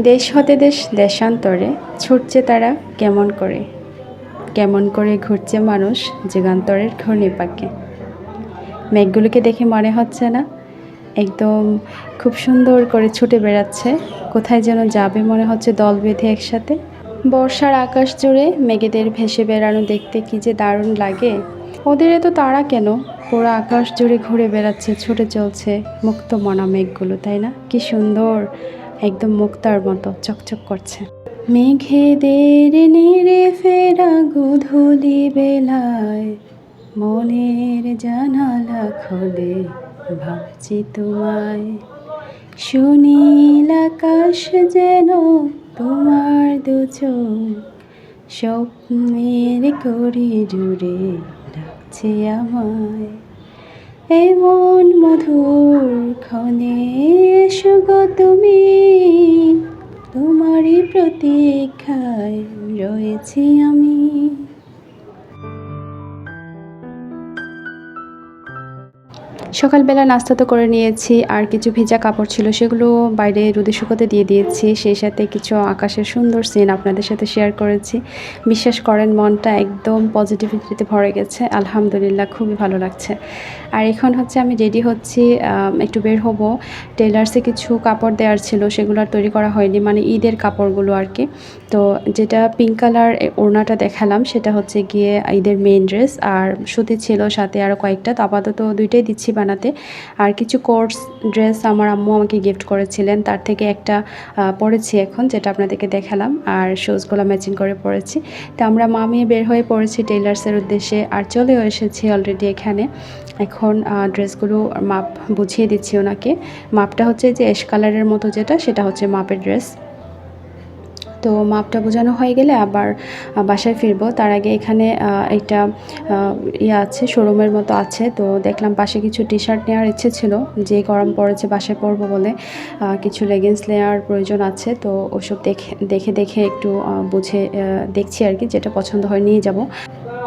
দেশ হতে দেশ, দেশান্তরে ছুটছে তারা কেমন করে? কেমন করে ঘুরছে মানুষ যুগান্তরের ঘূর্ণিপাকে? মেঘগুলোকে দেখে মনে হচ্ছে না? একদম খুব সুন্দর করে ছুটে বেড়াচ্ছে। কোথায় যেন যাবে মনে হচ্ছে দল বেঁধে একসাথে। বর্ষার আকাশ জুড়ে মেঘেদের ভেসে বেড়ানো দেখতে কি যে দারুণ লাগে। ওদের এত তারা কেন? পুরো আকাশ জুড়ে ঘুরে বেড়াচ্ছে, ছুটে চলছে মুক্ত মনা মেঘগুলো, তাই না? কি সুন্দর! একদম মুক্তার মতো চকচক করছে। মেঘেদের নেড়ে ফেরা গুধুলি বেলায়, মনের জানালা খোলে ভাবছি তোমায়। সুনীল আকাশ যেন তোমার দু স্বপ্নের জুড়ে ডাকছে আমায়। এমন মধুর ক্ষণে সকালবেলা নাস্তা তো করে নিয়েছি, আর কিছু ভেজা কাপড় ছিল সেগুলো বাইরে রোদে শুকোতে দিয়ে দিয়েছি। সেই সাথে কিছু আকাশের সুন্দর সিন আপনাদের সাথে শেয়ার করেছি। বিশ্বাস করেন, মনটা একদম পজিটিভিটিতে ভরে গেছে। আলহামদুলিল্লাহ, খুবই ভালো লাগছে। আর এখন হচ্ছে আমি রেডি হচ্ছি একটু বের হব। টেলার্সে কিছু কাপড় দেওয়ার ছিল, সেগুলো আর তৈরি করা হয়নি মানে ঈদের কাপড়গুলো আর কি। তো যেটা পিঙ্ক কালার ওড়নাটা দেখালাম, সেটা হচ্ছে গিয়ে ঈদের মেইন ড্রেস আর সুতি ছিল সাথে আরও কয়েকটা। তো আপাতত দুইটাই দিচ্ছি বানাতে আর কিছু কোর্স ড্রেস আমার আম্মু আমাকে গিফট করেছিলেন। তার থেকে একটা পরেছি এখন, যেটা আপনাদেরকে দেখালাম। আর শুজগুলো ম্যাচিং করে পরেছি তো আমরা মামিয়ে বের হয়ে পড়েছি টেইলার্সের উদ্দেশ্যে। আর চলেও এসেছি অলরেডি এখানে। এখন ড্রেসগুলো মাপ বুঝিয়ে দিচ্ছি ওনাকে। মাপটা হচ্ছে যে এশ কালারের মতো যেটা, সেটা হচ্ছে মাপের ড্রেস তো মাপটা বোঝানো হয়ে গেলে আবার বাসায় ফিরবো। তার আগে এখানে একটা ইয়ে আছে, শোরুমের মতো আছে। তো দেখলাম পাশে কিছু টি শার্ট নেওয়ার ইচ্ছে ছিল, যে গরম পড়েছে বাসায় পরবো বলে কিছু লেগিংস নেওয়ার প্রয়োজন আছে। তো ওসব দেখে দেখে দেখে একটু বুঝে দেখছি আর কি, যেটা পছন্দ হয় নিয়ে যাব।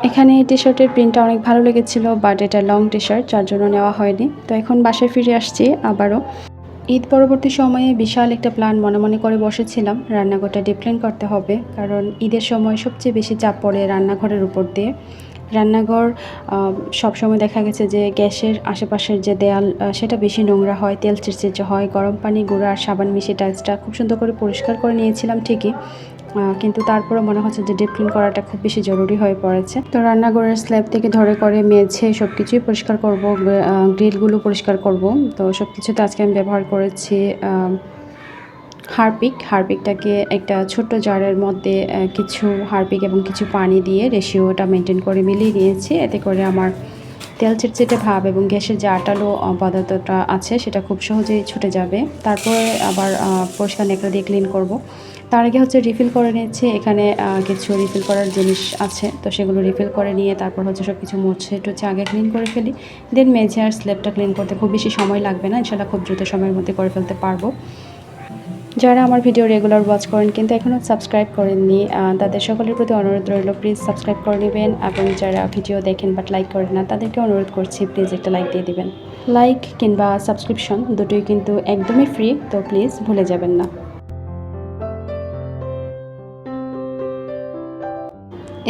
এখানে টি শার্টের প্রিন্টটা অনেক ভালো লেগেছিলো বাট এটা লং টি শার্ট যার জন্য নেওয়া হয়নি। তো এখন বাসায় ফিরে আসছি আবারও। ঈদ পরবর্তী সময়ে বিশাল একটা প্ল্যান মনে মনে করে বসেছিলাম, রান্নাঘরটা ডিপ্লেন করতে হবে, কারণ ঈদের সময় সবচেয়ে বেশি চাপ পড়ে রান্নাঘরের উপর দিয়ে। রান্নাঘর সবসময় দেখা গেছে যে গ্যাসের আশেপাশের যে দেয়াল সেটা বেশি নোংরা হয়, তেল চিরচিরচে হয়, গরম পানি, গুঁড়া আর সাবান মিশিয়ে টাইলসটা খুব সুন্দর করে পরিষ্কার করে নিয়েছিলাম ঠিকই। কিন্তু তারপরে মনে হচ্ছে যে ডিপ ক্লিন করাটা খুব বেশি জরুরি হয়ে পড়েছে। তো রান্নাঘরের স্ল্যাব থেকে ধরে করে মেঝে সব কিছুই পরিষ্কার করব গ্রিলগুলো পরিষ্কার করব। তো সব কিছুতে আজকে আমি ব্যবহার করেছি হারপিক। হারপিকটাকে একটা ছোট্ট জারের মধ্যে কিছু হারপিক এবং কিছু পানি দিয়ে রেশিওটা মেনটেন করে মিলিয়ে নিয়েছি। এতে করে আমার তেল চিটচিটে ভাব এবং গ্যাসের যে আটালো পদার্থটা আছে, সেটা খুব সহজেই ছুটে যাবে। তারপরে আবার পরিষ্কার নেকড়া দিয়ে ক্লিন করব। তার আগে হচ্ছে রিফিল করে নিয়েছি এখানে কিছু রিফিল করার জিনিস আছে, তো সেগুলো রিফিল করে নিয়ে তারপর হচ্ছে সব কিছু মুছে টুছে আগে ক্লিন করে ফেলি। দেন মেঝে আর স্ল্যাবটা ক্লিন করতে খুব বেশি সময় লাগবে না। ইনশাল্লাহ খুব দ্রুত সময়ের মধ্যে করে ফেলতে পারব। যারা আমার ভিডিও রেগুলার ওয়াচ করেন কিন্তু এখনও সাবস্ক্রাইব করেননি তাদের সকলের প্রতি অনুরোধ রইল প্লিজ সাবস্ক্রাইব করে নেবেন এবং যারা ভিডিও দেখেন বাট লাইক করেন না, তাদেরকে অনুরোধ করছি প্লিজ একটা লাইক দিয়ে দিবেন। লাইক কিংবা সাবস্ক্রিপশন দুটোই কিন্তু একদমই ফ্রি তো প্লিজ ভুলে যাবেন না।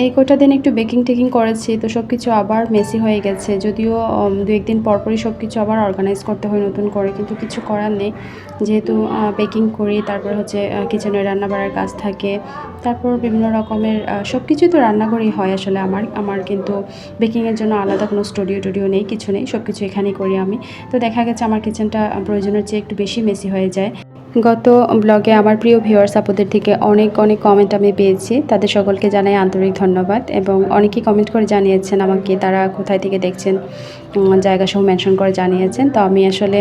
এই কটা দিন একটু বেকিং টেকিং করেছি, তো সব কিছু আবার মেসি হয়ে গেছে। যদিও দু একদিন পরপরই সব কিছু আবার অর্গানাইজ করতে হয় নতুন করে, কিন্তু কিছু করার নেই। যেহেতু বেকিং করি, তারপর হচ্ছে কিচেনে রান্না বাড়ার কাজ থাকে, তারপর বিভিন্ন রকমের সব কিছুই তো রান্নাঘরেই হয় আসলে আমার আমার কিন্তু বেকিংয়ের জন্য আলাদা কোনো স্টুডিও টুডিও নেই, কিছু নেই সব কিছু এখানেই করি আমি। তো দেখা গেছে আমার কিচেনটা প্রয়োজনের চেয়ে একটু বেশি মেসি হয়ে যায়। গত ব্লগে আমার প্রিয় ভিউয়ার্স আপুদের থেকে অনেক অনেক কমেন্ট আমি পেয়েছি। তাদের সকলকে জানাই আন্তরিক ধন্যবাদ এবং অনেকেই কমেন্ট করে জানিয়েছেন আমাকে তারা কোথায় থেকে দেখছেন উম, জায়গা সহ মেনশন করে জানিয়েছেন। তো আমি আসলে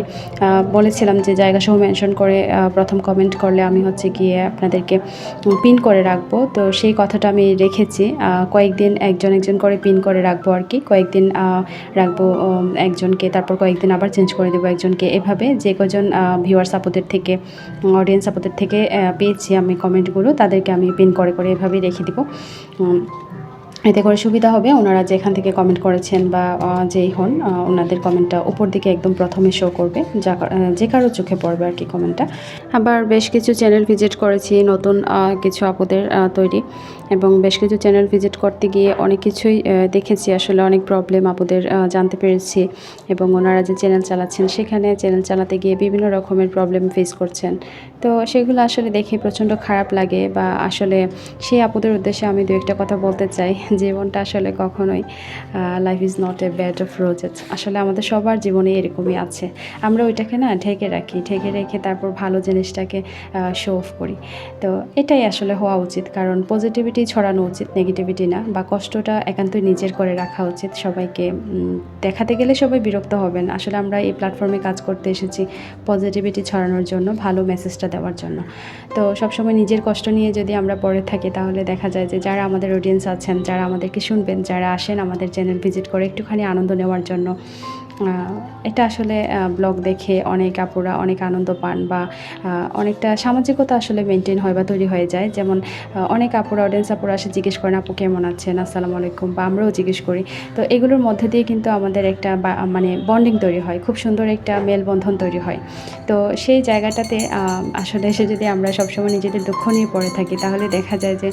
বলেছিলাম যে জায়গা সহ মেনশন করে প্রথম কমেন্ট করলে আমি হচ্ছে গিয়ে আপনাদেরকে পিন করে রাখব। তো সেই কথাটা আমি রেখেছি। কয়েকদিন একজন একজন করে পিন করে রাখব আর কি। কয়েকদিন রাখব একজনকে তারপর কয়েকদিন আবার চেঞ্জ করে দেবো একজনকে। এভাবে যে কজন ভিউয়ার্স আপুদের থেকে অডিয়েন্স আপনাদের থেকে পেয়েছি আমি কমেন্টগুলো তাদেরকে আমি পিন করে করে এভাবেই রেখে দিব। এতে করে সুবিধা হবে। ওনারা যেখান থেকে কমেন্ট করেছেন বা যেই হন ওনাদের কমেন্টটা উপর দিকে একদম প্রথমে শো করবে। যা যে কারও চোখে পড়বে আর কি কমেন্টটা আবার বেশ কিছু চ্যানেল ভিজিট করেছি, নতুন কিছু আপুদের তৈরি। এবং বেশ কিছু চ্যানেল ভিজিট করতে গিয়ে অনেক কিছুই দেখেছি। আসলে অনেক প্রবলেম আপুদের জানতে পেরেছি। এবং ওনারা যে চ্যানেল চালাচ্ছেন, সেখানে চ্যানেল চালাতে গিয়ে বিভিন্ন রকমের প্রবলেম ফেস করছেন। তো সেগুলো আসলে দেখে প্রচণ্ড খারাপ লাগে বা আসলে সেই আপুদের উদ্দেশ্যে আমি দু একটা কথা বলতে চাই। জীবনটা আসলে কখনোই life is not a bed of roses আসলে আমাদের সবার জীবনে এরকমই আছে। আমরা ওইটাকে না ঢেকে রাখি, ঢেকে রেখে তারপর ভালো জিনিসটাকে শো অফ করি। তো এটাই আসলে হওয়া উচিত, কারণ পজিটিভিটি ছড়ানো উচিত নেগেটিভিটি না। বা কষ্টটা একান্তই নিজের করে রাখা উচিত সবাইকে। দেখাতে গেলে সবাই বিরক্ত হবেন আসলে আমরা এই প্ল্যাটফর্মে কাজ করতে এসেছি পজিটিভিটি ছড়ানোর জন্য, ভালো মেসেজটা দেওয়ার জন্য। তো সবসময় নিজের কষ্ট নিয়ে যদি আমরা পড়ে থাকি, তাহলে দেখা যায় যে যারা আমাদের অডিয়েন্স আছেন, যারা আমাদেরকে শুনবেন, যারা আসেন আমাদের চ্যানেল ভিজিট করে একটুখানি আনন্দ নেওয়ার জন্য। এটা আসলে ব্লগ দেখে অনেক আপুরা অনেক আনন্দ পান বা অনেকটা সামাজিকতা আসলে মেনটেন হয় বা তৈরি হয়ে যায়। যেমন অনেক আপুরা অডিয়েন্স আপুরা আসে, জিজ্ঞেস করেন, আপু, কেমন আছেন? আসসালামু আলাইকুম। বা আমরাও জিজ্ঞেস করি। তো এগুলোর মধ্যে দিয়ে কিন্তু আমাদের একটা মানে বন্ডিং তৈরি হয়, খুব সুন্দর একটা মেলবন্ধন তৈরি হয়। তো সেই জায়গাটাতে আসলে এসে যদি আমরা সবসময় নিজেদের দুঃখ নিয়ে পড়ে থাকি, তাহলে দেখা যায় যে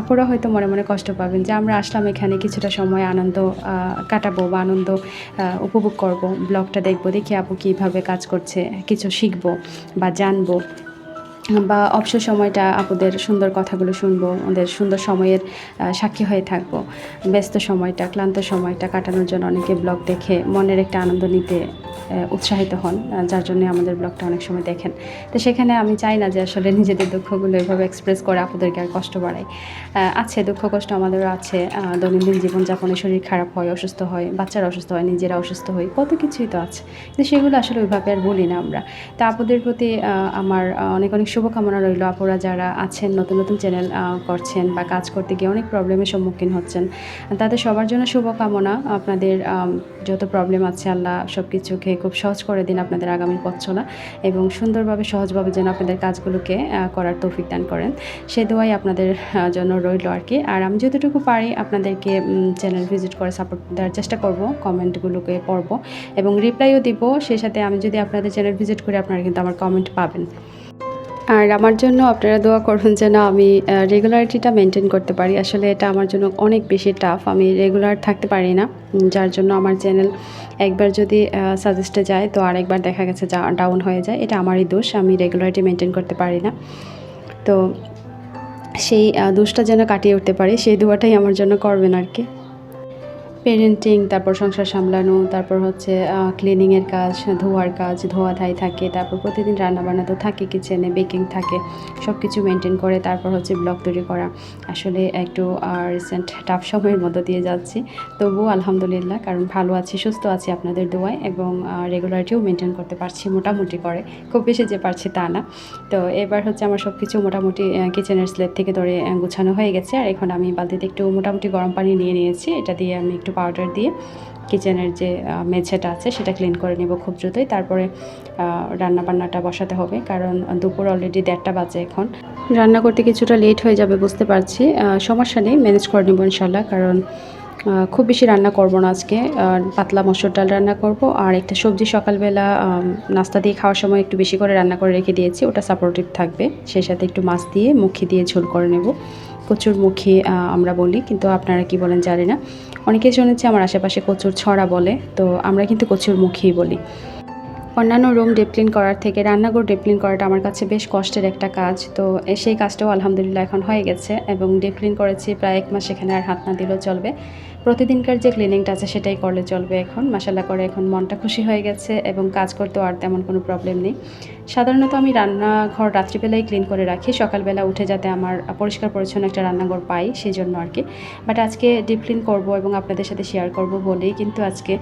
আপুরা হয়তো মনে মনে কষ্ট পাবেন যে আমরা আসলাম এখানে, কিছুটা সময় আনন্দ কাটাবো বা আনন্দ উপভোগ করব। ব্লগটা দেখব, দেখি আপু কীভাবে কাজ করছে, কিছু শিখব বা জানব। বা অবসর সময়টা আপুদের সুন্দর কথাগুলো শুনব, ওদের সুন্দর সময়ের সাক্ষী হয়ে থাকব। ব্যস্ত সময়টা, ক্লান্ত সময়টা কাটানোর জন্য অনেকে ব্লগ দেখে মনের একটা আনন্দ নিতে উৎসাহিত হন যার জন্য আমাদের ব্লগটা অনেক সময় দেখেন। তো সেখানে আমি চাই না যে আসলে নিজেদের দুঃখগুলো এভাবে এক্সপ্রেস করে আপুদেরকে আর কষ্ট বাড়াই আছে, দুঃখ কষ্ট আমাদেরও আছে। দৈনন্দিন জীবনযাপনে শরীর খারাপ হয়, অসুস্থ হয়, বাচ্চারা অসুস্থ হয়, নিজেরা অসুস্থ হয় কত কিছুই তো আছে। কিন্তু সেগুলো আসলে ওইভাবে আর বলি না আমরা। তা আপুদের প্রতি আমার অনেক অনেক শুভকামনা রইল আপুরা যারা আছেন, নতুন নতুন চ্যানেল করছেন বা কাজ করতে গিয়ে অনেক প্রবলেমের সম্মুখীন হচ্ছেন, তাদের সবার জন্য শুভকামনা। আপনাদের যত প্রবলেম আছে আল্লাহ সব কিছুকে খুব সহজ করে দিন আপনাদের আগামী পথ চলা এবং সুন্দরভাবে, সহজভাবে যেন আপনাদের কাজগুলোকে করার তৌফিক দান করেন। সে দোয়াই আপনাদের জন্য রইল আর কি। আর আমি যতটুকু পারি আপনাদেরকে চ্যানেল ভিজিট করে সাপোর্ট দেওয়ার চেষ্টা করব কমেন্টগুলোকে পড়ব এবং রিপ্লাইও দিব। সেই সাথে আমি যদি আপনাদের চ্যানেল ভিজিট করি, আপনারা কিন্তু আমার কমেন্ট পাবেন। আর আমার জন্য আপনারা দোয়া করুন যেন আমি রেগুলারিটিটা মেনটেন করতে পারি। আসলে এটা আমার জন্য অনেক বেশি টাফ আমি রেগুলার থাকতে পারি না। যার জন্য আমার চ্যানেল একবার যদি সাজেস্টে যায়, তো আরেকবার দেখা গেছে ডাউন হয়ে যায়। এটা আমারই দোষ। আমি রেগুলারিটি মেনটেন করতে পারি না। তো সেই দোষটা যেন কাটিয়ে উঠতে পারি, সেই দোয়াটাই আমার জন্য করবেন আর কি। পেরেন্টিং তারপর সংসার সামলানো, তারপর হচ্ছে ক্লিনিংয়ের কাজ, ধোয়ার কাজ, ধোয়া ধাই থাকে, তারপর প্রতিদিন রান্নাবান্না তো থাকে কিচেনে বেকিং থাকে সব কিছু মেনটেন করে তারপর হচ্ছে ব্লগ তৈরি করা। আসলে একটু রিসেন্ট টাফ সময়ের মধ্য দিয়ে যাচ্ছি। তবুও আলহামদুলিল্লাহ, কারণ ভালো আছি, সুস্থ আছি আপনাদের দোয়ায় এবং রেগুলারিটিও মেনটেন করতে পারছি, মোটামুটি করে। খুব বেশি যে পারছি তা না। তো এবার হচ্ছে আমার সব কিছু মোটামুটি কিচেনের স্লেট থেকে ধরে গুছানো হয়ে গেছে। আর এখন আমি বালতিতে একটু মোটামুটি গরম পানি নিয়ে নিয়েছি। এটা দিয়ে আমি একটু পাউডার দিয়ে কিচেনের যে মেঝেটা আছে সেটা ক্লিন করে নেব খুব দ্রুতই। তারপরে রান্না বান্নাটা বসাতে হবে কারণ দুপুর অলরেডি দেড়টা বাজে এখন। রান্না করতে কিছুটা লেট হয়ে যাবে বুঝতে পারছি। সমস্যা নেই ম্যানেজ করে নেব ইনশাল্লাহ কারণ খুব বেশি রান্না করব না আজকে। পাতলা মসুর ডাল রান্না করব, আর একটা সবজি সকালবেলা নাস্তা দিয়ে খাওয়ার সময় একটু বেশি করে রান্না করে রেখে দিয়েছি, ওটা সাপোর্টিভ থাকবে। সেই সাথে একটু মাছ দিয়ে মুখি দিয়ে ঝোল করে নেব। কচুর মুখে আমরা বলি, কিন্তু আপনারা কি বলেন জানি না। অনেকে শুনেছি, আমার আশেপাশে কচুর ছড়া বলে, তো আমরা কিন্তু কচুর মুখেই বলি। অন্যান্য রুম ডিপ্লিন করার থেকে রান্নাঘর ডিপ্লিন করাটা আমার কাছে বেশ কষ্টের একটা কাজ। তো সেই কাজটাও আলহামদুলিল্লাহ এখন হয়ে গেছে এবং ডিপ্লিন করেছি প্রায় এক মাস এখানে আর হাত না দিলেও চলবে। প্রতিদিনকার যে ক্লিনিংটা আছে সেটাই করলে চলবে এখন। মাসাল্লাহ করে এখন মনটা খুশি হয়ে গেছে এবং কাজ করতেও আর তেমন কোনো প্রবলেম নেই। সাধারণত আমি রান্নাঘর রাত্রিবেলায় ক্লিন করে রাখি, সকালবেলা উঠে যাতে আমার পরিষ্কার পরিচ্ছন্ন একটা রান্নাঘর পাই সেই জন্য আর কি বাট আজকে ডিপ ক্লিন করব এবং আপনাদের সাথে শেয়ার করব বলেই কিন্তু আজকে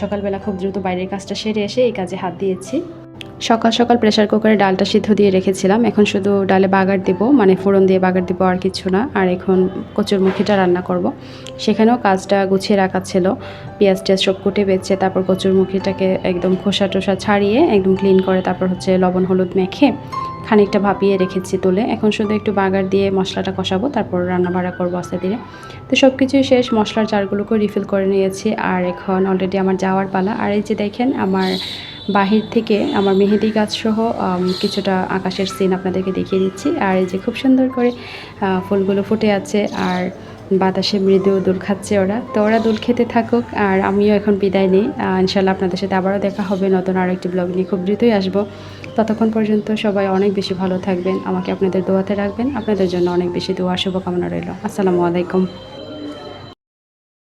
সকালবেলা খুব দ্রুত বাইরের কাজটা সেরে এসে এই কাজে হাত দিয়েছি। সকাল সকাল প্রেশার কুকারে ডালটা সিদ্ধ দিয়ে রেখেছিলাম। এখন শুধু ডালে বাগার দিব মানে ফোড়ন দিয়ে বাগার দিব আর কিছু না। আর এখন কচুর মুখিটা রান্না করব। সেখানেও কাজটা গুছিয়ে রাখা ছিল। পেঁয়াজ টেয়াজ সব কুটে বেছে তারপর কচুর মুখিটাকে একদম খোসা টোসা ছাড়িয়ে একদম ক্লিন করে তারপর হচ্ছে লবণ, হলুদ মেখে খানিকটা ভাপিয়ে রেখেছি তুলে। এখন শুধু একটু বাগার দিয়ে মশলাটা কষাবো, তারপর রান্না বাড়া করব আস্তে ধীরে। তো সব কিছুই শেষ, মশলার জারগুলোকে রিফিল করে নিয়েছি। আর এখন অলরেডি আমার যাওয়ার পালা। আর এই যে দেখেন, আমার বাহির থেকে আমার মেহেদি গাছ সহ কিছুটা আকাশের সিন আপনাদেরকে দেখিয়ে দিচ্ছি। আর এই যে খুব সুন্দর করে ফুলগুলো ফুটে আছে আর বাতাসে মৃদু দুল খাচ্ছে ওরা। তো ওরা দুল খেতে থাকুক আর আমিও এখন বিদায় নিই। ইনশাল্লাহ আপনাদের সাথে আবারও দেখা হবে নতুন আরও একটি ব্লগ নিয়ে। খুব দ্রুতই আসব। ততক্ষণ পর্যন্ত সবাই অনেক বেশি ভালো থাকবেন। আমাকে আপনাদের দোয়াতে রাখবেন। আপনাদের জন্য অনেক বেশি দোয়া, শুভকামনা রইল। আসসালামু আলাইকুম।